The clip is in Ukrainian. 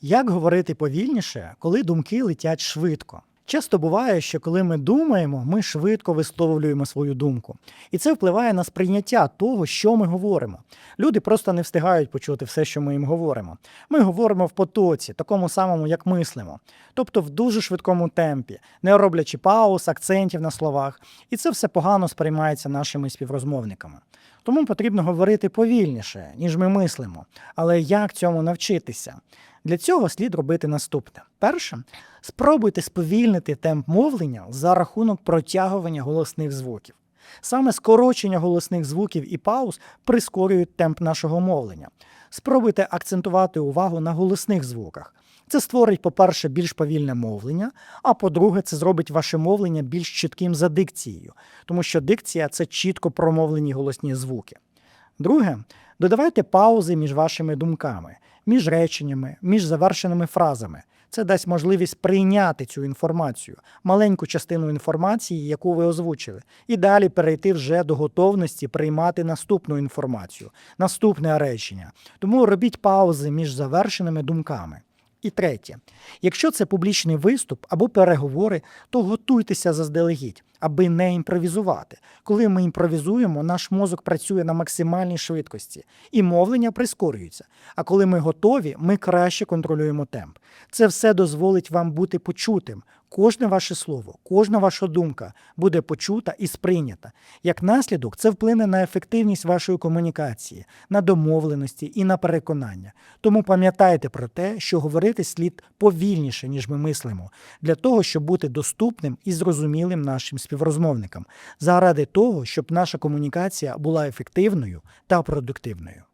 Як говорити повільніше, коли думки летять швидко? Часто буває, що коли ми думаємо, ми швидко висловлюємо свою думку. І це впливає на сприйняття того, що ми говоримо. Люди просто не встигають почути все, що ми їм говоримо. Ми говоримо в потоці, такому самому, як мислимо, тобто в дуже швидкому темпі, не роблячи пауз, акцентів на словах. І це все погано сприймається нашими співрозмовниками. Тому потрібно говорити повільніше, ніж ми мислимо. Але як цьому навчитися? Для цього слід робити наступне: перше, спробуйте сповільнити темп мовлення за рахунок протягування голосних звуків. Саме скорочення голосних звуків і пауз прискорюють темп нашого мовлення. Спробуйте акцентувати увагу на голосних звуках. Це створить, по-перше, більш повільне мовлення, а по-друге, це зробить ваше мовлення більш чітким за дикцією, тому що дикція це чітко промовлені голосні звуки. Друге, додавайте паузи між вашими думками, між реченнями, між завершеними фразами. Це дасть можливість прийняти цю інформацію, маленьку частину інформації, яку ви озвучили, і далі перейти вже до готовності приймати наступну інформацію, наступне речення. Тому робіть паузи між завершеними думками. І третє, якщо це публічний виступ або переговори, то готуйтеся заздалегідь, аби не імпровізувати. Коли ми імпровізуємо, наш мозок працює на максимальній швидкості, і мовлення прискорюється. А коли ми готові, ми краще контролюємо темп. Це все дозволить вам бути почутим. Кожне ваше слово, кожна ваша думка буде почута і сприйнята. Як наслідок, це вплине на ефективність вашої комунікації, на домовленості і на переконання. Тому пам'ятайте про те, що говорити слід повільніше, ніж ми мислимо, для того, щоб бути доступним і зрозумілим нашим співрозмовникам, заради того, щоб наша комунікація була ефективною та продуктивною.